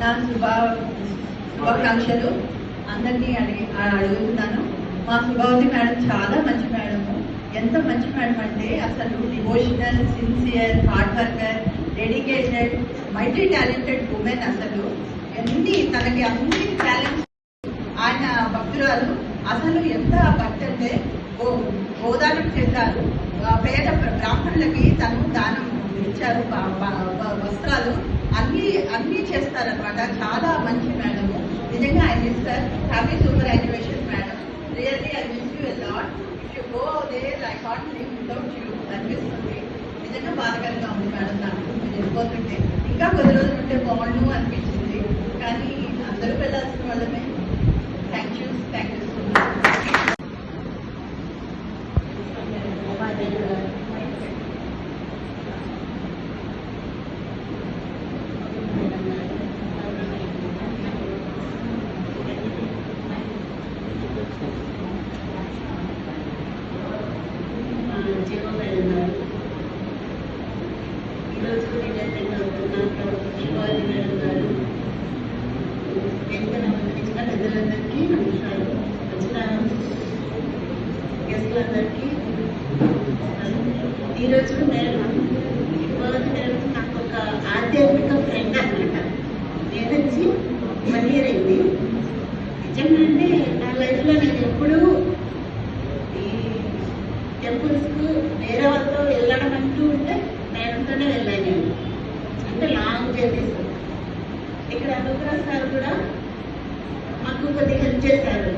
నా శుభ శుభాకాంక్షలు అందరినీ అడిగి అడుగుతున్నాను. మా శుభావతి మేడం చాలా మంచి మేడము. ఎంత మంచి మేడం అంటే అసలు devotional sincere hard worker dedicated multi talented women అసలు. ఎన్ని తనకి అన్ని టాలెంట్స్ ఆయన భక్తురాలు. అసలు ఎంత భక్తి అంటే గోదానం చేశారు ఆ పేద బ్రాహ్మణులకి తను దానం ఇచ్చారు. వస్త్రాలు. అన్ని అన్ని చేస్తారనమాట చాలా మంచి మేడం నిజంగా I miss sir happy super anniversary madam. Really I miss you lot. If you go there I can't live without you అనిపిస్తుంది. నిజంగా బాధకరంగా ఉంది మేడం నాకు. మీరు వెళ్ళిపోతుంటే. ఇంకా కొద్ది రోజులు ఉంటే బాగుండు అనిపించింది కానీ అందరూ వెళ్ళాల్సిన వాళ్ళమే. Thank you thank you so much ఈరోజు రిటైర్మెంట్ అవుతున్న శివాజీ మేడం గారు వెంకట ఇచ్చిన పెద్దలందరికీ నమస్కారం వచ్చిన గెస్టులందరికీ ఈరోజు మేడం శివాజీ మేడం నాకు ఒక ఆధ్యాత్మిక ఫ్రెండ్ అనమాట నేను వచ్చి వన్ ఇయర్ అయింది నిజంగా అంటే నా లైఫ్లో నేను ఎప్పుడూ ఈ టెంపుల్స్కు వేరే వాళ్ళతో వెళ్ళడం అంటూ ఉంటే మేడంతోనే వెళ్ళాను నేను అంటే లాంగ్ జర్నీస్ ఇక్కడ అనుగ్రహ సార్ కూడా మాకు కొద్దిగా హెల్ప్ చేశారు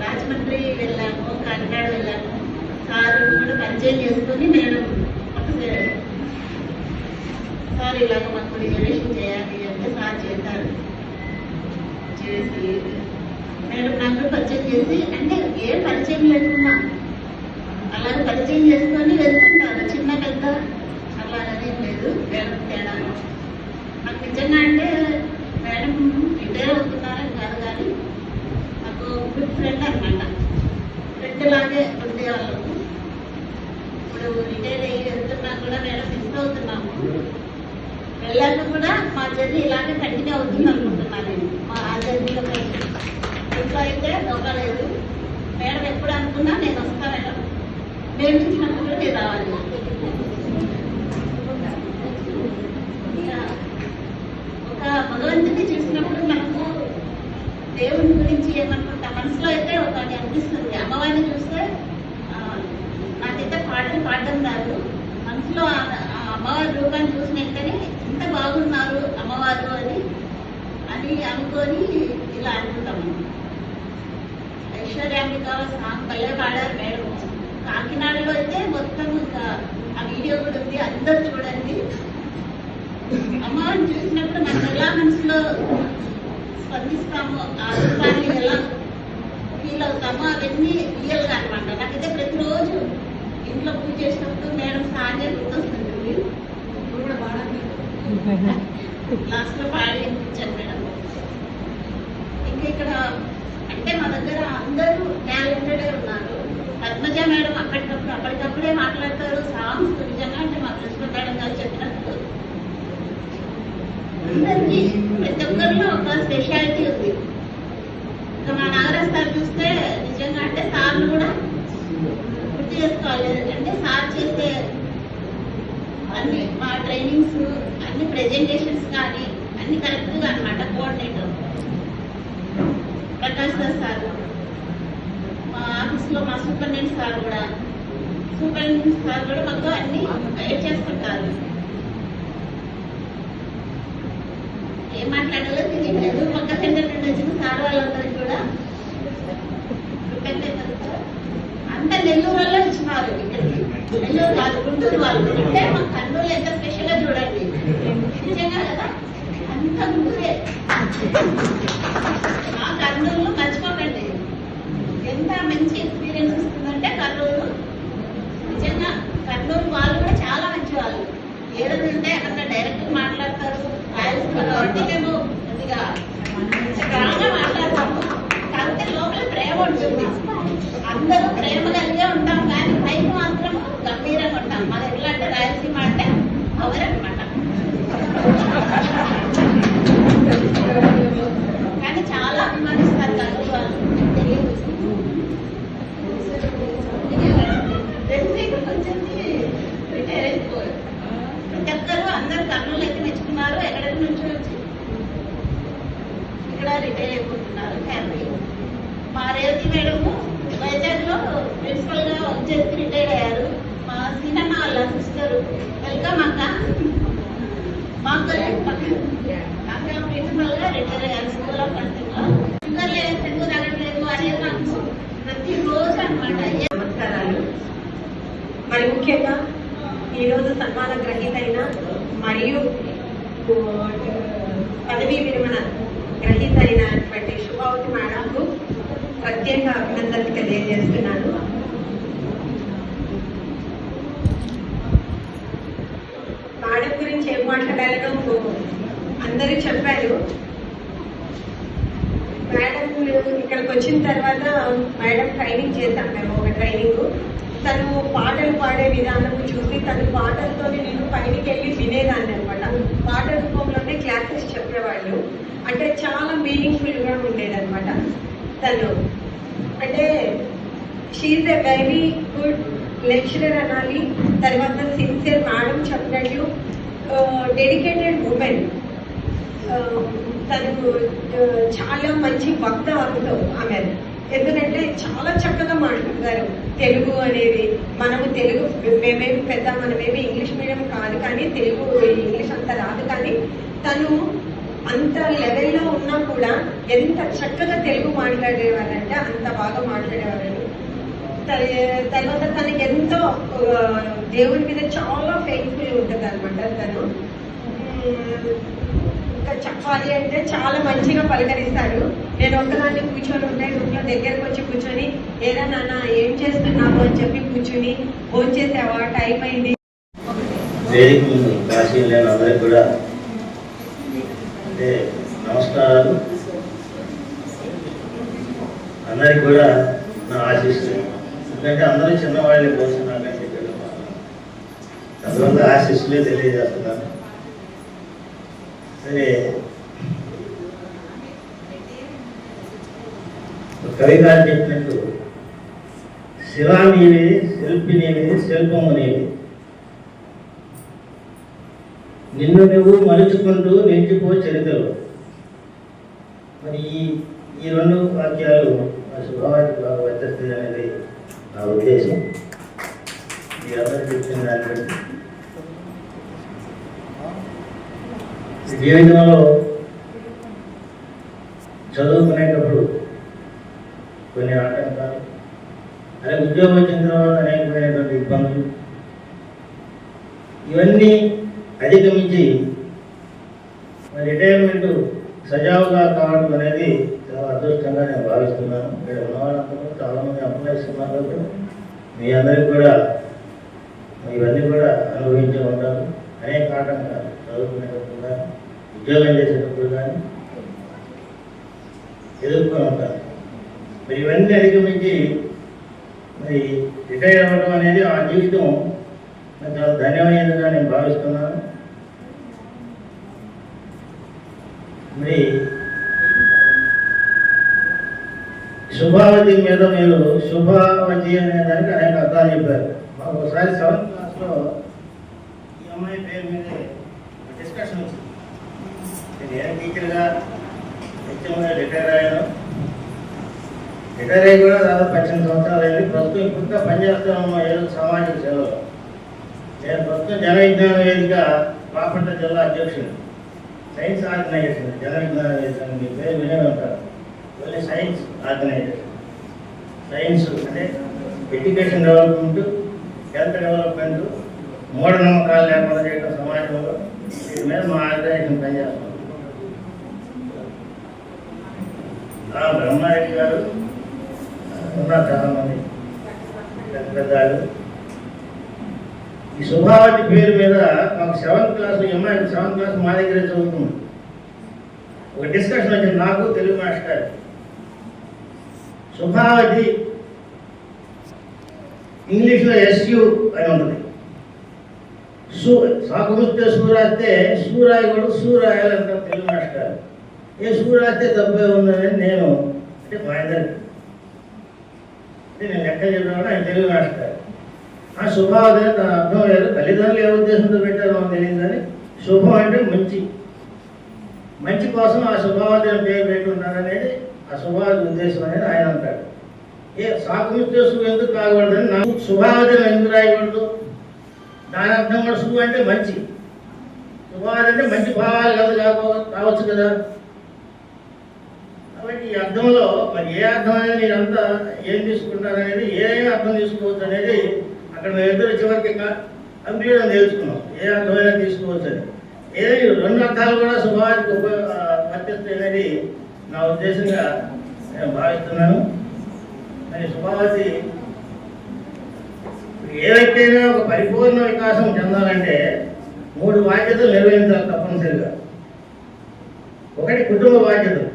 రాజమండ్రి వెళ్ళాము కాకినాడ వెళ్ళాము సార్ కూడా పరిచయం చేసుకొని నేను మాకు సార్ ఇలాగ మాకు రిజర్వేషన్ చేయాలి అంటే సార్ చేశారు చేసి మేడం నాకు పరిచయం చేసి అంటే ఏ పరిచయం లేకుండా అలాగే పరిచయం చేసుకొని వెళ్తుంటారు చిన్న పెద్ద అలాగనే లేదు మేడం తేడా నాకు నిజంగా అంటే మేడం రిటైర్ అవుతున్నారని కాదు కానీ నాకు గుడ్ ఫ్రెండ్ అనమాట ఫ్రెండ్ లాగే ఇప్పుడు రిటైర్ అయ్యి వెళ్తున్నా కూడా మేడం మిస్ అవుతున్నాము. వెళ్ళాను కూడా మా జర్నీ ఇలాగే కంటిన్యూ అవుతుంది అనుకుంటున్నాను నేను. మా ఆ జర్నీలో ఇంట్లో అయితే దొరకలేదు మేడం ఎప్పుడు అనుకున్నా నేను వస్తా మేడం. మేము ఇచ్చినప్పుడు నేను రావాలి. ఒక భగవంతుని చూసినప్పుడు మనకు దేవుని గురించి ఏమనుకుంటా? మనసులో అయితే ఒకటి అనిపిస్తుంది. అమ్మవారిని చూస్తే పాటలు పాడడం రాదు మనసులో ఆ అమ్మవారి రూపాన్ని చూసిన వెంటనే ఇంత బాగున్నారు అమ్మవారు అని అని అనుకొని ఇలా అనుకుంటాము ఐశ్వర్యాంబిక సాంగ్ భలే పాడారు మేడం. కాకినాడలో అయితే మొత్తం ఆ వీడియో కూడా ఉంది. అందరు చూడండి. అమ్మవారిని చూసినప్పుడు మనం ఎలా మనసులో స్పందిస్తామో. ఆ రూపాన్ని ఎలా ఫీల్ అవుతామో అవన్నీ రియల్గా అనమాట నాకైతే ప్రతిరోజు ఇంట్లో పూజ చేసినప్పుడు మేడం సాంగే గుర్తొస్తుంటుంది ఇప్పుడు కూడా పాడాలి లాస్ట్ లో పాడి వినిపించాను మేడం. ఇంకా ఇక్కడ అంటే మా దగ్గర అందరూ టాలెంటెడ్ ఉన్నారు. పద్మజ మేడం అప్పటికప్పుడు అప్పటికప్పుడే మాట్లాడతారు. సాంగ్స్ నిజంగా అంటే మా కృష్ణ మేడం గారు చెప్పినట్టు. అందరికీ ప్రతి ఒక్కరిలో ఒక స్పెషాలిటీ ఉంది. ఇంకా మా నాగరాజ్ సార్ చూస్తే నిజంగా అంటే సార్లు కూడా చేసుకోవాలి అంటే సార్ చేసే అన్ని మా ట్రైనింగ్స్ అన్ని ప్రెజెంటేషన్స్ కానీ అన్ని కరెక్ట్గా అనమాట కోఆర్డినేటర్ ప్రకాష్ దాస్ సార్ మా ఆఫీస్లో మా సూపరింటెండెంట్ సార్ కూడా. సూపరింటెండెంట్ సార్ కూడా మాకు అన్ని గైడ్ చేసుకుంటారు ఏం మాట్లాడాలో తెలియలేదు పక్క సెంటర్ నుండి వచ్చిన సార్ వాళ్ళందరికీ కూడా. కృతజ్ఞతలు. అంత నెల్లూరులో ఇచ్చినారు ఇక్కడికి నెల్లూరు కాదు గుంటూరు వాళ్ళు. అంటే మా కర్నూలు ఎంత స్పెషల్గా చూడండి. నిజంగా కదా? అంత గుంటూరే. మా కర్నూలు మర్చిపోకండి. ఎంత మంచి ఎక్స్పీరియన్స్ వస్తుందంటే కర్నూలు. నిజంగా కర్నూలు వాళ్ళు కూడా చాలా మంచి వాళ్ళు ఏదంటే అక్కడ డైరెక్ట్ మాట్లాడతారు. రాయలసీమ కాబట్టి మేము కొద్దిగా మాట్లాడతాము కాకపోతే లోపల ప్రేమ ఉంటుంది. అందరూ ప్రేమ కలిగే ఉంటాం కానీ పైకి మాత్రం గంభీరంగా ఉంటాం. మన ఎట్లా అంటే రాయలసీమ అంటే అవరనమాట అనమాట రిటైర్ అయిపోతున్నారు హ్యాపీ మా రేవతి మేడము వైజాగ్లో ప్రిన్సిపల్గా చేసి రిటైర్ అయ్యారు మా సీనన్న వాళ్ళ సిస్టర్ వెల్కమ్ అక్క మా అక్క అక్క ప్రిన్సిపల్గా రిటైర్ అయ్యారు స్కూల్ ఆఫ్ నర్సింగ్లో ఇంకా లేదు ఎందుకు తగ్గట్లేదు అనేది నాకు ప్రతిరోజు అనమాట నమస్కారాలు మరి ముఖ్యంగా ఈరోజు సన్మాన గ్రహీత అయిన మరియు ఆ, పదవీ విరమణ గ్రహీత అయినటువంటి శుభావతి మేడంకు ప్రత్యేక తెలియజేస్తున్నాను. మేడం గురించి ఏం మాట్లాడాలో అందరూ చెప్పారు. మేడం ఇక్కడికి వచ్చిన తర్వాత మేడం ట్రైనింగ్ చేశాం మేము ఒక ట్రైనింగ్ తను పాటలు పాడే విధానం చూసి తను పాటలతోనే నేను పైనకి వెళ్ళి వినేదాన్ని అనమాట పాట రూపంలోనే క్లాసెస్ చెప్పేవాళ్ళు. అంటే చాలా మీనింగ్ఫుల్గా ఉండేదన్నమాట తను. అంటే she's a very good lecturer అనాలి. తర్వాత సిన్సియర్ మేడం చెప్పినట్లు డెడికేటెడ్ ఉమెన్ తను చాలా మంచి వక్త అవుతాం ఆమె. ఎందుకంటే చాలా చక్కగా మాట్లాడతారు తెలుగు అనేది మనము తెలుగు మేమేమి పెద్ద మనమేమి ఇంగ్లీష్ మీడియం కాదు కానీ తెలుగు ఇంగ్లీష్ అంత రాదు కానీ తను అంత లెవెల్లో ఉన్నా కూడా ఎంత చక్కగా తెలుగు మాట్లాడేవారంటే అంత బాగా మాట్లాడేవారు తర్వాత తనకి ఎంతో దేవుడి మీద చాలా ఫెయిట్ఫుల్ ఉంటుంది అనమాట తను. ఇంకా చెప్పాలి అంటే చాలా మంచిగా పలకరిస్తాడు. నేను ఒకదాన్ని కూర్చొని ఉంటే రూమ్లో దగ్గరకు వచ్చి కూర్చొని ఏరా నాన్న ఏం చేస్తున్నావు? అని చెప్పి కూర్చుని ఫోన్ చేసావా టైం అయింది. అందరికి కూడా అంటే నమస్కారాలు. అందరికి కూడా నా ఆశీస్సులు. ఎందుకంటే అందరూ చిన్నవాళ్ళని పోతున్నారు అని చెప్పి అందువల్ల ఆశీస్సులే తెలియజేస్తున్నాను సరే. ఒక కవి గారు చెప్పినట్టు శిలా నీవి శిల్పి నీవి శిల్పము నీవి. నిన్ను నువ్వు మలుచుకుంటూ నిలిచిపో చరిత్రలో. మరి ఈ ఈ రెండు వాక్యాలు ఆ శుభవాకి బాగా వచ్చేస్తుంది అనేది నా ఉద్దేశం. మీ అందరికి చెప్పిన దాన్ని బట్టి. జీవితంలో చదువుకునేటప్పుడు కొన్ని ఆటంకాలు అలాగే ఉద్యోగం వచ్చిన తర్వాత అనేకమైనటువంటి ఇబ్బందులు ఇవన్నీ అధిగమించి మరి రిటైర్మెంట్ సజావుగా కావడం అనేది చాలా అదృష్టంగా నేను భావిస్తున్నాను. ఇక్కడ ఉన్న వాళ్ళందరూ చాలామంది అప్లై మీ అందరికీ కూడా ఇవన్నీ కూడా అనుభవించి ఉంటారు. అనేక ఆటంకాలు చదువుకునేటప్పుడు కానీ ఉద్యోగం చేసేటప్పుడు కానీ ఎదుర్కొని ఉంటారు. మరి ఇవన్నీ అధిగమించి మరి రిటైర్ అవ్వడం అనేది ఆ జీవితం చాలా ధన్యమైనదిగా నేను భావిస్తున్నాను. మరి శుభావతి మీద మీరు శుభావతి అనే దానికి అనేక అర్థాలు చెప్పారు. మాకు ఒకసారి సెవెంత్ క్లాస్లో ఈ అమ్మాయి పేరు మీద డిస్కషన్ వచ్చింది. నేను టీచర్గా హెచ్ఎంగా రిటైర్ అయ్యాను రిటైర్ అయ్యి కూడా దాదాపు పద్దెనిమిది సంవత్సరాలు అయింది. ప్రస్తుతం ఇప్పుడు పనిచేస్తాము ఏదో సామాజిక సేవలో. నేను ప్రస్తుతం జన విజ్ఞాన వేదిక బాపట్ల జిల్లా అధ్యక్షుడు సైన్స్ ఆర్గనైజేషన్ జన విజ్ఞాన పేరు వినే ఉంటారు. ఓన్లీ సైన్స్ ఆర్గనైజేషన్ సైన్స్ అంటే ఎడ్యుకేషన్ డెవలప్మెంట్ హెల్త్ డెవలప్మెంట్ మూఢనమ్మకాలు లేకుండా చేయడం సమాజంలో దీని మీద మా ఆర్గనైజేషన్ పనిచేస్తాం ఆ బ్రహ్మారెడ్డి గారు ఉన్నారు చాలామంది. పెద్ద పెద్దవాళ్ళు ఈ శుభావతి పేరు మీద మాకు సెవెంత్ క్లాస్ అమ్మాయి సెవెంత్ క్లాస్ మా దగ్గరే చదువుతుంది. ఒక డిస్కషన్ వచ్చింది నాకు తెలుగు మాస్టర్. శుభావతి ఇంగ్లీష్లో ఎస్యు అని ఉంటుంది. సూ సాకుమిస్తే సూ సూరాయి కూడా రాయకూడదు సూ తెలుగు మాస్టర్. ఏ సూరాస్తే తప్పే ఉందని నేను అంటే మా ఇద్దరికి. నేను లెక్క చెప్పాను ఆయన తెలుగు మాస్టర్. ఆ శుభావతి అర్థం లేదు తల్లిదండ్రులు ఏ ఉద్దేశంతో పెట్టారో మాకు తెలియదు కానీ శుభం అంటే మంచి. మంచి కోసం ఆ శుభావతి అని పేరు పెట్టుకుంటారనేది ఆ శుభావతి ఉద్దేశం అనేది ఆయన అంటాడు. ఏ సాకుముత్యసు ఎందుకు కాకూడదని నాకు శుభావతి ఎందుకు రాయకూడదు? దాని అర్థం కూడా శుభ అంటే మంచి. శుభావతి అంటే మంచి భావాలు కదా కాకో కావచ్చు కదా. కాబట్టి ఈ అర్థంలో మరి ఏ అర్థం అనేది మీరంతా ఏం తీసుకుంటారనేది ఏదైనా అర్థం తీసుకోవచ్చు అనేది అక్కడ మేము ఇద్దరు చివరికి కంప్లీట్గా నేర్చుకున్నాం. ఏ అర్థమైనా తీసుకోవచ్చు అని ఏదైనా రెండు అర్థాలు కూడా శుభానికి ఉప వర్తిస్తాయి నా ఉద్దేశంగా నేను భావిస్తున్నాను. మరి శుభావతి ఏవైతేనే ఒక పరిపూర్ణ వికాసం చెందాలంటే మూడు బాధ్యతలు నిర్వహించాలి తప్పనిసరిగా. ఒకటి కుటుంబ బాధ్యతలు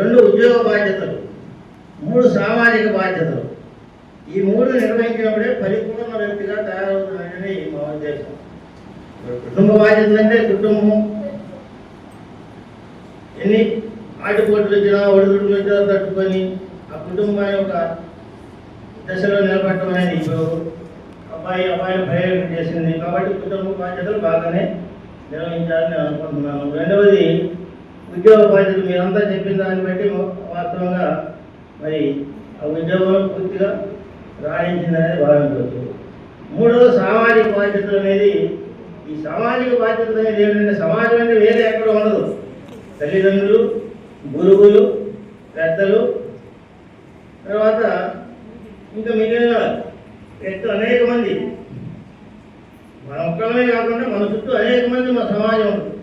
రెండు ఉద్యోగ బాధ్యతలు మూడు సామాజిక బాధ్యతలు. ఈ మూడు నిర్వహించినప్పుడే పరిపూర్ణ వ్యక్తిగా తయారవుతుందని మా ఉద్దేశం కుటుంబ బాధ్యతలు అంటే కుటుంబం ఎన్ని ఆటిపోట్లు వచ్చినా ఒడిదుడుకులు వచ్చినా తట్టుకొని ఆ కుటుంబాన్ని ఒక దశలో నిలబడటం అనేది ఇప్పుడు అబ్బాయి అబ్బాయి ప్రయోగం చేసింది. కాబట్టి కుటుంబ బాధ్యతలు బాగానే నిర్వహించాలని నేను అనుకుంటున్నాను. రెండవది ఉద్యోగ బాధ్యతలు. మీరంతా చెప్పిన దాన్ని బట్టి వాస్తవంగా మరి ఆ ఉద్యోగం పూర్తిగా రాణించిందనేది భావించవచ్చు మూడవది సామాజిక బాధ్యతలు అనేది ఈ సామాజిక బాధ్యతలు అనేది ఏంటంటే సమాజం అంటే వేరే ఎక్కడ ఉండదు. తల్లిదండ్రులు గురువులు పెద్దలు తర్వాత ఇంకా మిగిలిన వ్యక్తులు అనేక మంది. మన ఒక్కలమే కాకుండా మన చుట్టూ అనేక మంది మన సమాజం ఉంటుంది.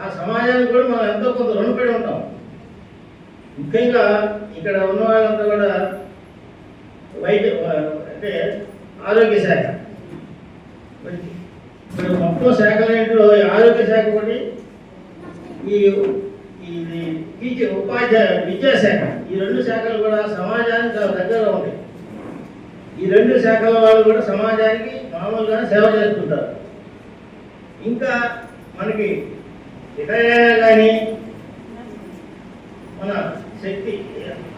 ఆ సమాజానికి కూడా మనం ఎంతో కొంత రుణపడి ఉంటాం. ముఖ్యంగా ఇక్కడ ఉన్న వాళ్ళంతా కూడా వైద్య అంటే ఆరోగ్య శాఖ. ఇప్పుడు మొత్తం శాఖలన్నింటిలో ఈ ఆరోగ్య శాఖ ఒకటి ఈ ఇది టీచర్ ఉపాధ్యాయ విద్యాశాఖ ఈ రెండు శాఖలు కూడా సమాజానికి చాలా దగ్గరగా ఉంటాయి. ఈ రెండు శాఖల వాళ్ళు కూడా సమాజానికి మామూలుగానే సేవ చేస్తుంటారు. ఇంకా మనకి రిటైర్ కానీ మన శక్తి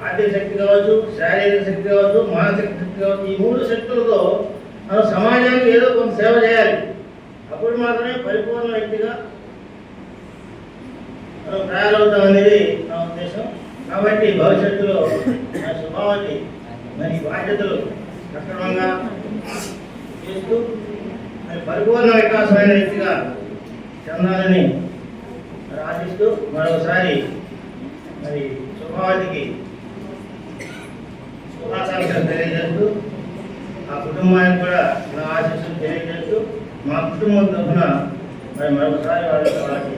ఆర్థిక శక్తి కావచ్చు శారీరక శక్తి కావచ్చు మానసిక శక్తి కావచ్చు ఈ మూడు శక్తులతో మనం సమాజానికి ఏదో కొంత సేవ చేయాలి. అప్పుడు మాత్రమే పరిపూర్ణ వ్యక్తిగా మనం తయారవుతాం అనేది నా ఉద్దేశం. కాబట్టి భవిష్యత్తులో నా స్వభావాన్ని మరి బాధ్యతలు సక్రమంగా చేస్తూ మరి పరిపూర్ణ వికాసమైన వ్యక్తిగా చెందాలని ఆశిస్తూ మరొకసారి మరి శుభావతికి శుభాకాంక్షలు తెలియజేస్తూ ఆ కుటుంబానికి కూడా నా ఆశీస్సులు తెలియజేస్తూ మా కుటుంబం తరఫున మరి మరొకసారి వాళ్ళకి వాళ్ళకి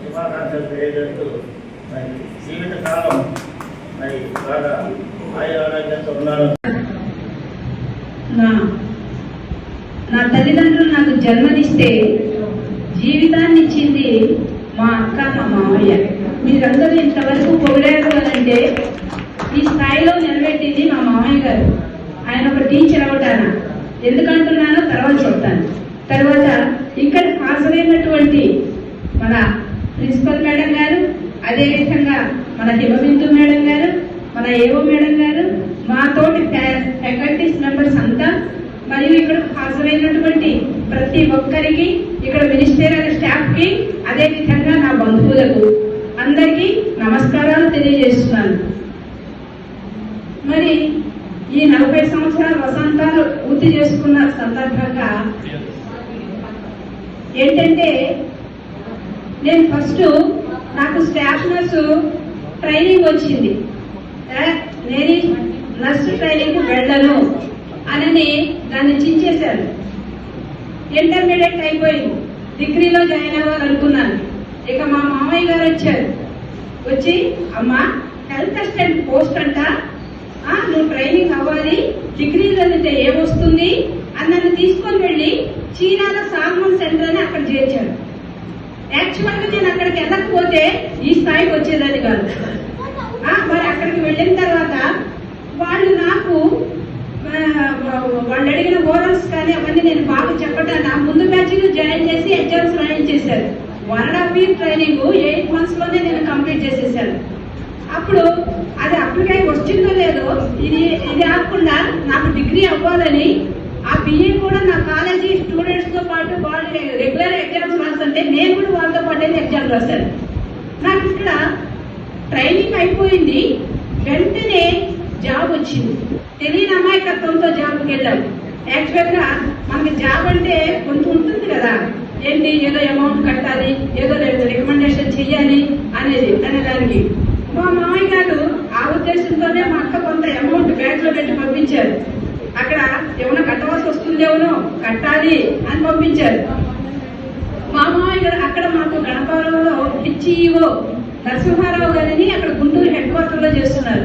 శుభాకాంక్షలు తెలియజేస్తూ మరి జీవిత కాలం మరి బాగా ఆయుర ఆరోగ్యంతో ఉన్నారు నా నా తల్లిదండ్రులు నాకు జన్మనిస్తే జీవితాన్ని ఇచ్చింది మా అక్క మా మామయ్య. మీరందరూ ఇంతవరకు పొగిడారు అంటే ఈ స్థాయిలో నిలబెట్టింది మా మామయ్య గారు. ఆయన ఒక టీచర్ అవటాన. ఎందుకంటున్నానో తర్వాత చెప్తాను. తర్వాత ఇక్కడ హాజరైనటువంటి మన ప్రిన్సిపల్ మేడం గారు అదేవిధంగా మన హిమబిందు మేడం గారు మన ఏవో మేడం గారు మా తోటి ఫ్యాకల్టీస్ మెంబర్స్ అంతా మరియు ఇక్కడ హాజరైనటువంటి ప్రతి ఒక్కరికి ఇక్కడ మినిస్టేరియల్ స్టాఫ్కి అదేవిధంగా అదే విధంగా నా బంధువులకు అందరికీ నమస్కారాలు తెలియజేస్తున్నాను. మరి ఈ నలభై సంవత్సరాల వసంతాలు పూర్తి చేసుకున్న సందర్భంగా ఏంటంటే నేను ఫస్ట్ నాకు స్టాఫ్ నర్సు ట్రైనింగ్ వచ్చింది. నేను నర్సు ట్రైనింగ్ వెళ్ళను అని దాన్ని చించేశాను ఇంటర్మీడియట్ అయిపోయింది. డిగ్రీలో జాయిన్ అవ్వాలనుకున్నాను. ఇక మా మామయ్య గారు వచ్చారు. వచ్చి అమ్మా హెల్త్ అసిస్టెంట్ పోస్ట్ అంట నువ్వు ట్రైనింగ్ అవ్వాలి డిగ్రీ చదివితే ఏమొస్తుంది? అని నన్ను తీసుకొని వెళ్ళి చీనాలో సాల్మన్ సెంటర్ అని అక్కడ చేర్చాడు. యాక్చువల్గా నేను అక్కడికి వెళ్ళకపోతే ఈ స్థాయికి వచ్చేదని కాదు. మరి అక్కడికి వెళ్ళిన తర్వాత వాళ్ళు నాకు వాళ్ళు అడిగిన ఓరల్స్ కానీ అవన్నీ నేను బాగా చెప్పటాను. నా ముందు బ్యాచ్ జాయిన్ చేసి exams రాయించేశారు. One and half year training eight మంత్స్లోనే నేను కంప్లీట్ చేసేసాను అప్పుడు అది అప్లికై వచ్చిందో లేదో ఇది ఇది కాకుండా నాకు డిగ్రీ అవ్వాలని ఆ బిఏ కూడా నా కాలేజీ స్టూడెంట్స్తో పాటు వాళ్ళు రెగ్యులర్ ఎగ్జామ్స్ రాస్తుంటే నేను కూడా వాళ్ళతో పాటు ఎగ్జామ్ రాశాను. నాకు ఇక్కడ ట్రైనింగ్ అయిపోయింది. వెంటనే జాబ్ వచ్చింది. తెలియని అమాయకత్వంతో జాబ్కి వెళ్ళాం. యాక్చువల్గా మనకి జాబ్ అంటే కొంత ఉంటుంది కదా. ఏంటి ఏదో అమౌంట్ కట్టాలి ఏదో రికమెండేషన్ చెయ్యాలి అనేది అనే దానికి మా మామయ్య గారు ఆ ఉద్దేశంతోనే మా అక్క కొంత అమౌంట్ బ్యాంక్లో పెట్టి పంపించారు. అక్కడ ఏమైనా కట్టవలసి వస్తుందేమో కట్టాలి అని పంపించారు. మా మామయ్య గారు అక్కడ మాకు గణపవరంలో హెచ్ఈఓ నరసింహారావు గారిని అక్కడ గుంటూరు హెడ్ క్వార్టర్లో చేస్తున్నారు.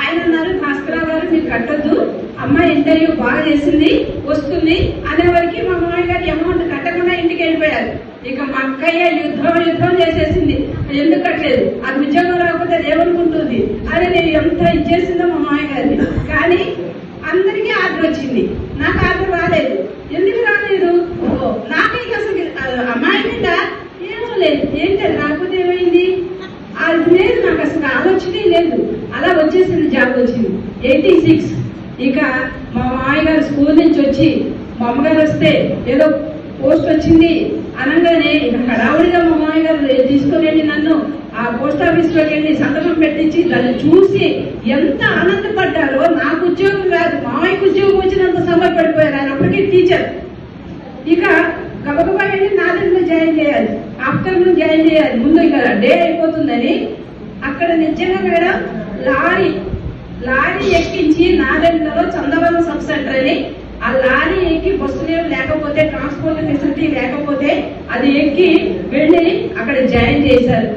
ఆయన అన్నారు భాస్కరరావు గారు మీరు కట్టొద్దు. అమ్మాయి ఇంటర్వ్యూ బాగా చేసింది వస్తుంది అనేవరకు మా మామయ్య గారు అమౌంట్ కట్టకుండా ఇంటికి వెళ్ళిపోయారు. ఇక మా అక్కయ్య యుద్ధం యుద్ధం చేసేసింది. ఎందుకు కట్టలేదు? అది ఉద్యోగం రాకపోతే అది ఏమనుకుంటుంది? నేను ఎంత ఇచ్చేసిందో మా మామయ్య గారిని కానీ అందరికీ ఆర్డర్ వచ్చింది. నాకు ఆర్డర్ రాలేదు. ఎందుకు రాలేదు? ఓ, నాకైతే అసలు అమ్మాయి మీద ఏమో లేదు. ఏంటి రాకపోతే ఏమైంది? అది లేదు నాకు అసలు ఆలోచనే లేదు. అలా వచ్చేసింది జాబ్ వచ్చింది. Eighty six. ఇక మా మామయ్యగారు స్కూల్ నుంచి వచ్చి మా అమ్మగారు వస్తే ఏదో పోస్ట్ వచ్చింది అనగానే ఇక హడావుడిగా మా మామయ్య గారు వెళ్ళి నన్ను ఆ పోస్ట్ ఆఫీస్లోకి వెళ్ళి సంతకం పెట్టించి దాన్ని చూసి ఎంత ఆనందపడ్డారో నాకు ఉద్యోగం కాదు మామయ్యకు ఉద్యోగం వచ్చినంత సంబరపడిపోయారు. ఆయన అప్పటికే టీచర్. ఇక గబగబా వెళ్ళి నాదెంట్లో జాయిన్ చేయాలి? ఆఫ్టర్నూన్ జాయిన్ చేయాలి. ముందు ఇక డే అయిపోతుందని అక్కడ నిజంగా మేడం లారీ లారీ ఎక్కించి నాదెంట్లో చందవరం సబ్ సెంటర్ అని. ఆ లారీ ఎక్కి బస్సులు లేకపోతే ట్రాన్స్పోర్ట్ ఫెసిలిటీ లేకపోతే అది ఎక్కి వెళ్ళి అక్కడ జాయిన్ చేశారు.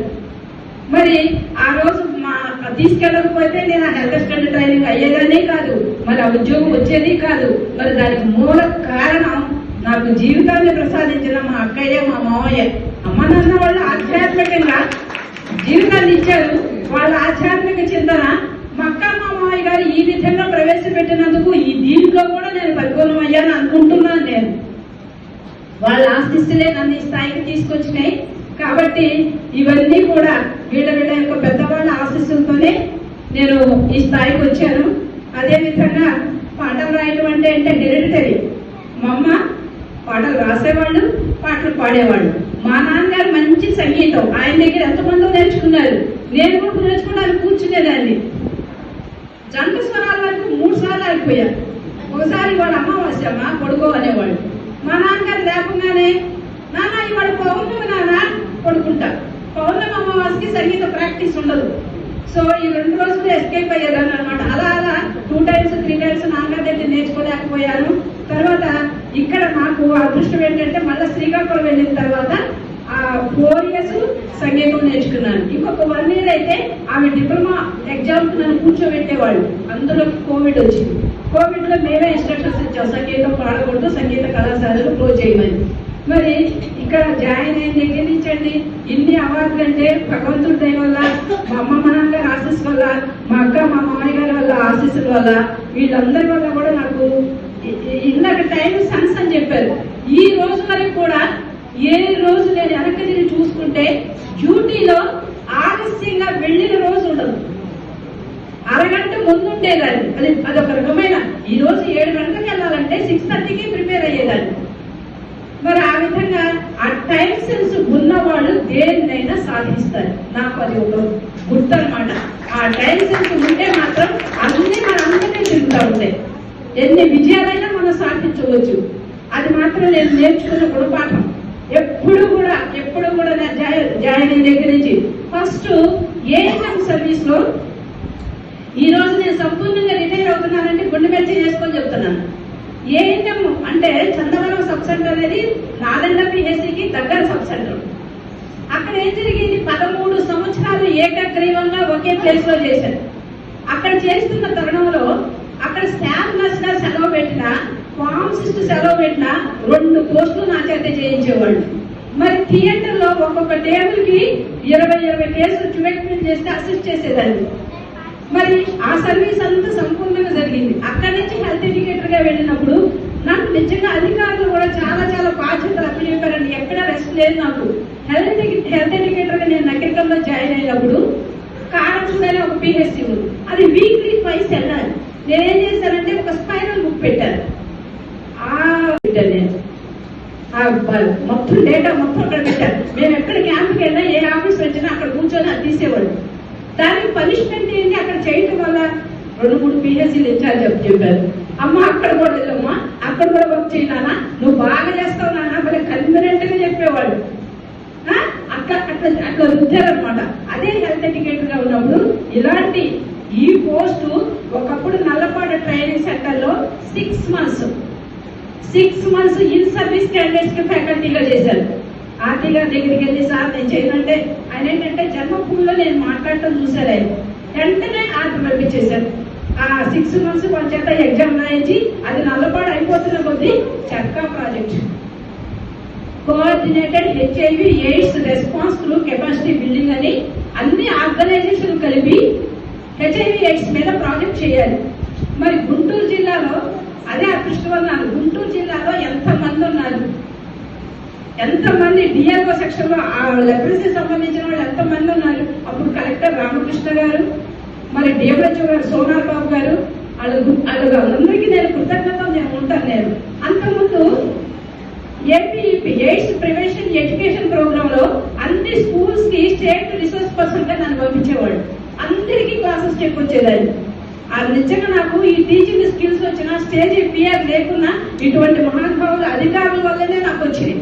మరి ఆ రోజు మా తీసుకెళ్ళకపోతే నేను ఆ హెల్త్ స్టాండర్డ్ ట్రైనింగ్ అయ్యేదానే కాదు. మరి ఆ ఉద్యోగం వచ్చేది కాదు. మరి దానికి మూల కారణం నాకు జీవితాన్ని ప్రసాదించిన మా అక్కయ్య మా మావయ్య అమ్మ నాన్న వాళ్ళు ఆధ్యాత్మికంగా జీవితాన్ని ఇచ్చారు. వాళ్ళ ఆధ్యాత్మిక చింతన మా అక్క మా మావయ్య గారు ఈ విధంగా ప్రవేశపెట్టినందుకు ఈ దీంట్లో కూడా నేను పరిపూర్ణమయ్యాను అనుకుంటున్నాను నేను. వాళ్ళ ఆశిస్తులే నన్ను ఈ స్థాయికి తీసుకొచ్చినాయి. కాబట్టి ఇవన్నీ కూడా వీళ్ళ వీళ్ళ యొక్క పెద్దవాళ్ళ ఆశీస్సులతోనే నేను ఈ స్థాయికి వచ్చాను. అదేవిధంగా పాటలు రాయడం అంటే అంటే హెరిడిటరీ. మా అమ్మ పాటలు రాసేవాళ్ళు పాటలు పాడేవాళ్ళు. మా నాన్నగారు మంచి సంగీతం. ఆయన దగ్గర ఎంతమందో నేర్చుకున్నారు. నేను కూడా నేర్చుకున్నాను కూర్చునేదాన్ని. జంట స్వరాల వరకు మూడు సార్లు అయిపోయారు. ఒకసారి వాళ్ళ అమావాస్య మా కొడుకు అనేవాడు. మా నాన్నగారు లేకుండానే నాన్న ఇవాడు పౌర్ణమి నాన్న కొడుకుంటా. పౌర్ణమి అమావాస్యకి సంగీత ప్రాక్టీస్ ఉండదు. సో ఈ రెండు రోజులు ఎస్కేప్ అయ్యేదాన్ని అనమాట అలా అలా టూ టైమ్స్ త్రీ టైమ్స్ నాన్నగారి దగ్గర నేర్చుకోలేకపోయాను. తర్వాత ఇక్కడ నాకు అదృష్టం ఏంటంటే మళ్ళీ శ్రీకాకుళం వెళ్ళిన తర్వాత ఫోర్ ఇయర్స్ సంగీతం నేర్చుకున్నాను. ఇంకొక వన్ ఇయర్ అయితే ఆమె డిప్లొమా ఎగ్జామ్ నన్ను కూర్చోబెట్టేవాళ్ళు. అందులో కోవిడ్ వచ్చింది. కోవిడ్లో మేమే ఇన్స్ట్రక్షన్స్ ఇచ్చాం. సంగీతం పాడకూడదు సంగీత కళాశాలలు క్లోజ్ చేయమని. మరి ఇక్కడ జాయిన్ అయిన దగ్గర నుంచండి. ఇన్ని అవార్డులు అంటే భగవంతుడి దయ వల్ల మా అమ్మ మా నాన్నగారి ఆశీస్ వల్ల మా అక్క మా మామయ్య గారి వల్ల ఆశీస్సుల వల్ల వీళ్ళందరి వల్ల కూడా నాకు ఇందాక టైం సన్స్ అని చెప్పారు. ఈ రోజు వరకు కూడా ఏ రోజు నేను వెనక్కి తిరిగి చూసుకుంటే డ్యూటీలో ఆలస్యంగా వెళ్ళిన రోజు ఉండదు. అరగంట ముందుండేదాన్ని అది అదొక రకమైన ఈ రోజు ఏడు గంటలకు వెళ్ళాలంటే సిక్స్ థర్టీకి ప్రిపేర్ అయ్యేదాన్ని మరి ఆ విధంగా ఆ టైం సెన్స్ ఉన్నవాళ్ళు దేన్నైనా సాధిస్తారు. నాకు అది ఒక గుర్తు అనమాట ఆ టైం సెన్స్ ఉంటే మాత్రం అన్ని మన అందరినీ తిరుగుతూ ఉంటాయి. ఎన్ని విజయాలైనా మనం సాధించవచ్చు. అది మాత్రం నేను నేర్చుకున్న గుణపాఠం. ఎప్పుడు కూడా ఎప్పుడు కూడా నా జాయిన్ అయిన దగ్గర నుంచి ఫస్ట్ ఏఎన్ఎం సర్వీస్లో ఈ రోజు నేను సంపూర్ణంగా రిటైర్ అవుతున్నానంటే గుండె మెచ్చి చేసుకొని చెప్తున్నాను. ఏఎన్ఎం అంటే చందవరం సబ్ సెంటర్ అనేది నాదండ పిహెచ్సికి దగ్గర సబ్ సెంటర్ అక్కడ ఏం జరిగింది? పదమూడు సంవత్సరాలు ఏకగ్రీవంగా ఒకే ప్లేస్లో చేశారు. అక్కడ చేస్తున్న తరుణంలో అక్కడ స్టాఫ్ నర్స్గా సెలవు పెట్టినా ఫార్మసిస్ట్ సెలవు పెట్టిన రెండు పోస్టులు నా చేత చేయించేవాళ్ళు. మరి థియేటర్లో ఒక్కొక్క టేబుల్కి ఇరవై ఇరవై కేసులు ట్రీట్మెంట్ చేస్తే అసిస్ట్ చేసేదాన్ని. మరి ఆ సర్వీస్ అంతా సంపూర్ణంగా జరిగింది. అక్కడి నుంచి హెల్త్ ఎడ్యుకేటర్గా వెళ్ళినప్పుడు నాకు నిజంగా అధికారులు కూడా చాలా చాలా బాధ్యతలు అప్పచెప్పారండి. ఎక్కడ రెస్ట్ లేదు నాకు. హెల్త్ హెల్త్ ఎడ్యుకేటర్గా నేను నగరికంలో జాయిన్ అయినప్పుడు కారకుండానే ఒక పిహెచ్సి ఉంది. అది వీక్లీ ట్వైస్ వెళ్ళాలి. నేనేం చేశానంటే ఒక స్పైరల్ బుక్ పెట్టాను ఆ పెట్టాను నేను ఆ బ- మొత్తం డేటా మొత్తం అక్కడ పెట్టారు మేము ఎక్కడ క్యాంప్కి వెళ్ళినా ఏ ఆఫీస్ వచ్చినా అక్కడ కూర్చొని అది తీసేవాళ్ళు దానికి పనిష్మెంట్ ఏంటి? అక్కడ చేయటం వల్ల రెండు మూడు పిహెచ్సీలు ఇన్ఛార్జ్ చెప్పి చెప్పారు. అమ్మ అక్కడ కూడా వెళ్ళమ్మా అక్కడ కూడా వర్క్ చేయనా నువ్వు బాగా చేస్తావు నాన్న మరి కన్వీనెంట్గా చెప్పేవాడు. ఆ? అట్లా అట్లా అట్లా రుద్దారనమాట అదే హెల్త్ ఎడ్యుకేటర్గా ఉన్నప్పుడు ఇలాంటి ఈ పోస్టు ఒకప్పుడు నల్లపాట ట్రైనింగ్ సెంటర్లో six months six months in service క్యాండిడేట్స్కి ఫ్యాకల్టీగా చేశారు. ఆర్టీ గారి దగ్గరికి వెళ్ళి సార్ నేను చేయనంటే ఆయన ఏంటంటే జన్మభూమిలో నేను మాట్లాడటం చూశారు ఆయన. వెంటనే ఆర్డర్ పంపించేశారు. ఆ సిక్స్ మంత్స్ వాళ్ళ చేత ఎగ్జామ్ రాయించి అది నల్లపాడు అయిపోతున్న కొద్దీ చక్కా project. Coordinated HIV AIDS response through capacity building అని అన్ని ఆర్గనైజేషన్ కలిపి హెచ్ఐవి ఎయిడ్స్ మీద ప్రాజెక్ట్ చేయాలి. మరి గుంటూరు జిల్లాలో అదే అదృష్టవన్నాను గుంటూరు జిల్లాలో ఎంత మంది ఉన్నారు? ఎంతమంది డిఆర్ఓ సెక్షన్లో ఆ సంబంధించిన వాళ్ళు ఎంతమంది ఉన్నారు? అప్పుడు కలెక్టర్ రామకృష్ణ గారు మరి డిఎంహెచ్ఓ గారు సోనార్ బాబు గారు వాళ్ళ గు- వాళ్ళ అందరికీ నేను కృతజ్ఞత నేను ఉంటాను నేను. అంతకుముందు ఏపీఈపీ ఎయిడ్స్ ప్రివెన్షన్ ఎడ్యుకేషన్ ప్రోగ్రామ్లో అన్ని స్కూల్స్కి స్టేట్ రిసోర్స్ పర్సన్గా నన్ను పంపించేవాళ్ళు. అందరికీ క్లాసెస్ చెప్పొచ్చేదాన్ని. ఆ నిజంగా నాకు ఈ టీచింగ్ స్కిల్స్ వచ్చిన స్టేజ్ ఫియర్ లేకున్నా ఇటువంటి మహానుభావుల అధికారుల వల్లనే నాకు వచ్చింది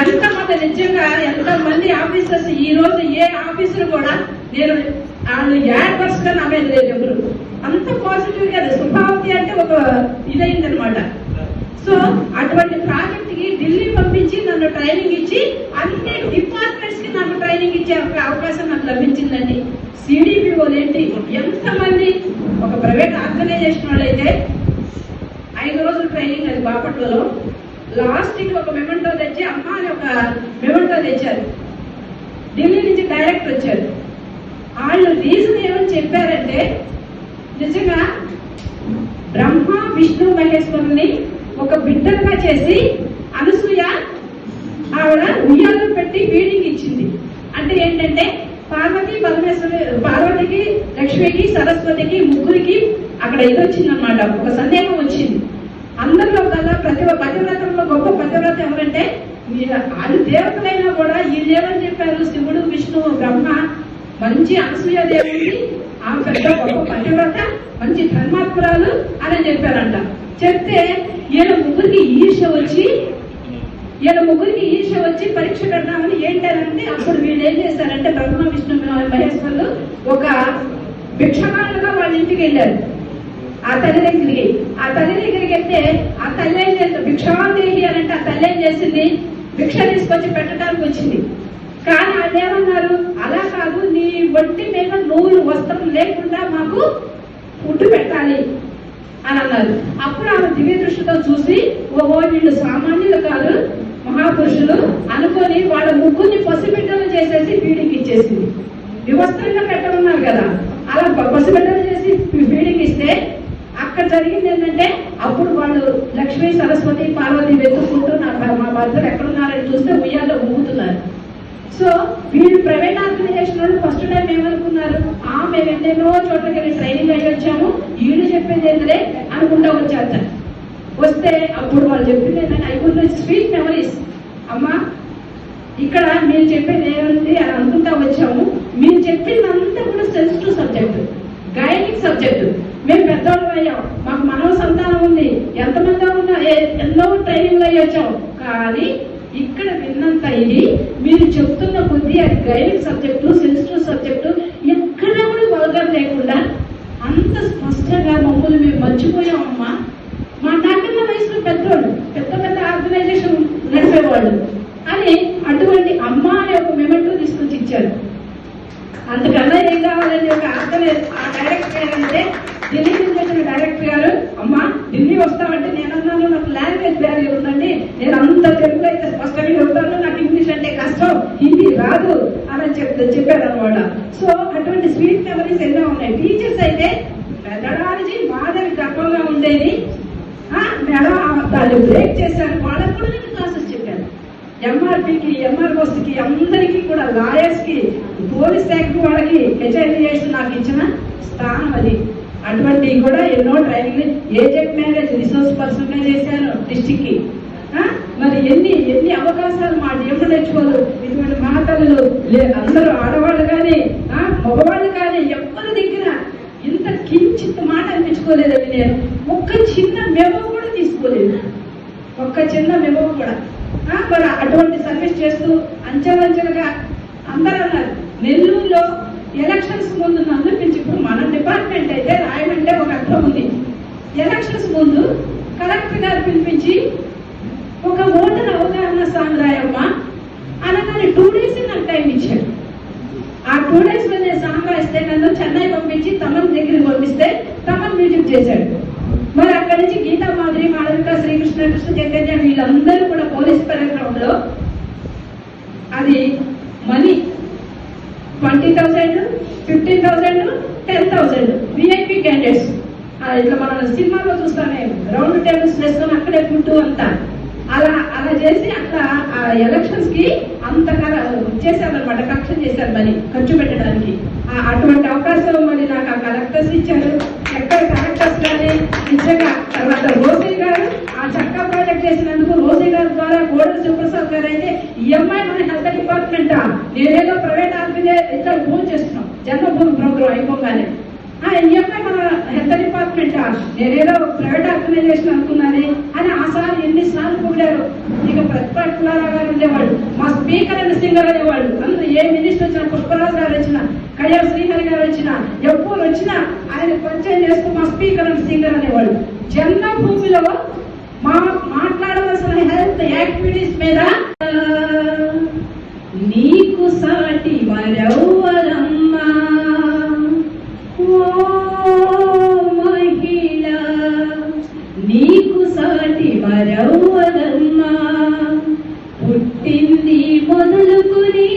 ఎంతమంది నిజంగా ఎంతమంది ఆఫీసర్స్ ఈ రోజు ఏ ఆఫీసులు కూడా నేను వాళ్ళు యాడ్ వర్స్గా నా మీద లేదు ఎవరు. అంత పాజిటివ్గా సుభావతి అంటే ఒక ఇదైంది అనమాట సో అటువంటి ప్రాజెక్ట్కి ఢిల్లీ పంపించి నన్ను ట్రైనింగ్ ఇచ్చి అన్ని డిపార్ట్మెంట్స్కి నాకు ట్రైనింగ్ ఇచ్చే ఒక అవకాశం నాకు లభించిందండి. సిడిపిఓలు ఏంటి ఎంతమంది ఒక ప్రైవేట్ ఆర్గనైజేషన్ వాళ్ళైతే ఐదు రోజులు ట్రైనింగ్ అది బాపట్లలో లాస్ట్కి ఒక మెమెంటో తెచ్చి అమ్మ అని ఒక మెమెంటో తెచ్చారు. ఢిల్లీ నుంచి డైరెక్ట్ వచ్చారు. వాళ్ళు రీజన్ ఏమని చెప్పారంటే నిజంగా బ్రహ్మ విష్ణు మహేశ్వరుని ఒక బిడ్డగా చేసి అనసూయ ఆవిడ ఉయ్యాల పెట్టి ఫీడింగ్ ఇచ్చింది. అంటే ఏంటంటే పార్వతి పరమేశ్వరి పార్వతికి లక్ష్మికి సరస్వతికి ముగ్గురికి అక్కడ ఇది వచ్చిందనమాట ఒక సందేహం వచ్చింది. అందరిలో కల్లా ప్రతి ఒక్క పతివ్రతంలో గొప్ప పతివ్రత ఎవరంటే మీరు వాళ్ళు దేవతలైనా కూడా ఈ దేవని చెప్పారు? శివుడు విష్ణువు బ్రహ్మ మంచి అనసూయ దేవుడి ఆ పెద్ద గొప్ప పతివ్రత మంచి ధర్మాత్మరాలు అని చెప్పారంట. చెప్తే ఈయన ముగ్గురికి ఈర్ష వచ్చి ఈయన ముగ్గురికి ఈర్ష వచ్చి పరీక్ష పెడదామని ఏంటంటే అప్పుడు వీళ్ళు ఏం చేశారంటే బ్రహ్మ విష్ణు మహేశ్వరులు ఒక భిక్షమాలుగా వాళ్ళ ఇంటికి వెళ్ళారు. ఆ తల్లి దగ్గరికి. ఆ తల్లి దగ్గరికి వెళ్తే ఆ తల్లి ఏం చేస్తుంది భిక్షాదేహి అని అంటే ఆ తల్లి ఏం చేసింది? భిక్ష తీసుకొచ్చి పెట్టడానికి వచ్చింది. కానీ వాళ్ళు ఏమన్నారు? అలా కాదు నీ ఒంటి మీద నూలు వస్త్రం లేకుండా మాకు ఫుడ్ పెట్టాలి అని అన్నారు. అప్పుడు ఆమె దివ్య దృష్టితో చూసి ఓహో వీళ్ళు సామాన్యులు కాదు. మహాపురుషులు అనుకొని వాళ్ళ ముగ్గురిని పసిబిడ్డలు చేసేసి వీడికి ఇచ్చేసింది. వివస్త్రంగా పెట్టమన్నారు కదా. అలా పసిబిడ్డలు చేసి వీడికి ఇస్తే అక్కడ జరిగింది ఏంటంటే అప్పుడు వాళ్ళు లక్ష్మీ సరస్వతి పార్వతి వెతుక్కుంటూ నా మా భర్తలు ఎక్కడున్నారని చూస్తే ఉయ్యాలో ఊగుతున్నారు. సో వీళ్ళు ప్రైవేట్ ఆర్గనైజేషన్ వాళ్ళు ఫస్ట్ టైం ఏమనుకున్నారు? ఆ మేము ఎన్నెన్నో చోట్లకి వెళ్ళి ట్రైనింగ్ అయ్యి వచ్చాము. వీళ్ళు చెప్పేది ఏంటంటే అనుకుంటా వచ్చేస్తారు వస్తే అప్పుడు వాళ్ళు చెప్పింది ఏంటంటే ఐ స్వీట్ మెమరీస్ అమ్మా ఇక్కడ మీరు చెప్పేది ఏమంటే అని అనుకుంటా వచ్చాము. మీరు చెప్పిందంతా కూడా సెన్సిటివ్ సబ్జెక్ట్ గైనిక్ సబ్జెక్ట్ మేము పెద్దవాళ్ళు అయ్యాం. మాకు మనవ సంతానం ఉంది. ఎంతమంది ఉన్నా ఎన్నో ట్రైనింగ్లు అయ్యి వచ్చాం. కానీ ఇక్కడ విన్నంత ఇది మీరు చెప్తున్న కొద్దీ అది గైనిక్ సబ్జెక్టు సెన్సిటివ్ సబ్జెక్టు ఎక్కడ కూడా వల్గర్ లేకుండా అంత స్పష్టంగా మమ్మల్ని మేము మర్చిపోయామమ్మా. మా నాకన్నా వయసులో పెద్దోళ్ళు పెద్ద పెద్ద ఆర్గనైజేషన్ నడిపేవాళ్ళు. అని అటువంటి అమ్మ అనే ఒక మెమెంటో తీసుకొచ్చి ఇచ్చారు. అంతకన్నా ఏం కావాలని ఒక ఆర్గనైజ్ ఆ డైరెక్టర్ గారు అంటే ఢిల్లీ నుంచి డైరెక్టర్ గారు అమ్మా ఢిల్లీ వస్తామంటే నేనన్నాను నాకు లాంగ్వేజ్ బ్యారియర్ ఉందండి. నేను అంత తెలుగు అయితే స్పష్టంగా చెప్తాను నాకు ఇంగ్లీష్ అంటే కష్టం హిందీ రాదు అని చెప్తే చెప్పారు అనమాట సో అటువంటి స్వీట్ మెమరీస్ ఎన్నో ఉన్నాయి. టీచర్స్ అయితే మెథడాలజీ మాధవి తక్కువగా ఉండేది. మేడం ఆ- దాన్ని బ్రేక్ చేశారు. వాళ్ళకు కూడా నేను క్లాసెస్ చెప్పాను. ఎంఆర్పికి ఎంఆర్ఓస్కి అందరికీ కూడా లాయర్స్కి పోలీస్ శాఖ వాళ్ళకి హెచ్ఐడిఎస్ నాకు ఇచ్చిన స్థానం అది. అటువంటివి కూడా ఎన్నో ట్రైనింగ్ ఏజెంట్ మ్యారేజ్ రిసోర్స్ పర్సన్గా చేశాను డిస్టిక్కి. మరి ఎన్ని ఎన్ని అవకాశాలు మా దేవుడు నేర్చుకోదు. ఇటువంటి మాటలు లే- అందరూ ఆడవాళ్ళు కానీ మగవాళ్ళు కానీ ఎవరి దగ్గర కించిత్ మాట అనిపించుకోలేదండి నేను ఒక్క చిన్న మెమో కూడా తీసుకోలేదు. ఒక్క చిన్న మెమో కూడా. మరి అటువంటి సర్వీస్ చేస్తూ అంచెలంచెలుగా అందరూ అన్నారు. నెల్లూరులో ఎలక్షన్స్ ముందు నన్ను ఇప్పుడు మన డిపార్ట్మెంట్ అయితే రాయమంటే ఒక అర్థం ఉంది. ఎలక్షన్స్ ముందు కలెక్టర్ గారు పిలిపించి ఒక ఓటర్ అవగాహన సాంగ్ రాయమ్మ అనగానే టూ డేస్ నాకు టైం ఇచ్చాడు. ఆ టూ డేస్లో నేను సాంగ్ రాస్తే నన్ను చెన్నై పంపించి తమ తమన్ మ్యూజిక్ చేశాడు. మరి అక్కడి నుంచి గీతా మాధురి మాధవిక శ్రీకృష్ణ కృష్ణ చైతన్య వీళ్ళందరూ కూడా పోలీస్ పరగ్రౌండ్లో అది money twenty thousand fifteen thousand ten thousand VIP candidates ఇట్లా మనం సినిమాలో చూస్తామే రౌండ్ టేబుల్స్ వేసుకొని అక్కడే ఫుడ్ అంతా. అలా అలా చేసి అట్లా ఆ ఎలక్షన్స్కి అంత చేశారనమాట కక్ష చేశారు మరి ఖర్చు పెట్టడానికి. అటువంటి అవకాశం మరి నాకు ఆ కలెక్టర్స్ ఇచ్చారు. ఎక్కడ కలెక్టర్స్ కానీ నిజంగా తర్వాత రోజీ గారు ఆ చక్క ప్రాజెక్ట్ చేసినందుకు రోజీ గారి ద్వారా గోడల శివప్రసాద్ గారు అయితే ఈఎంఐ మన హెల్త్ డిపార్ట్మెంట్? నేనేదో ప్రైవేట్ ఆర్గనైజే ఇద్దరు ఫోన్ చేస్తున్నాం? జన్మభూమి ప్రోగ్రాం అయిపోగానే. ఆ మన హెల్త్ డిపార్ట్మెంట్ నేనేదో ప్రైవేట్ ఆర్గనైజేషన్ అనుకున్నానే అని ఆ సార్ ఎన్నిసార్లు పొగిడారు. ఇక ప్రతిపక్షలారా గారు ఉండేవాళ్ళు. మా స్పీకర్ అని సింగర్ అనేవాళ్ళు. అందరూ ఏ మినిస్టర్ వచ్చినా పుష్పరాజు గారు వచ్చినా కళ్యాణ శ్రీహరి గారు వచ్చినా ఎప్పుడు వచ్చినా ఆయన పరిచయం చేస్తూ మా స్పీకర్ అని సింగర్ అనేవాళ్ళు. జన్మభూమిలో మా మాట్లాడవలసిన హెల్త్ యాక్టివిటీస్ మీద నీకు సాటి మరెవ్వరమ్మా నీకు సాటి మరెవ్వరమ్మా పుట్టింది మొదలుకుని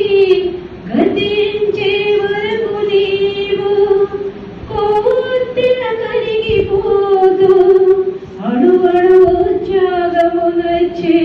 గతించే వరకు నీవు. కోర్తిన కరిగిపోదు అడుగడు త్యాగమున చే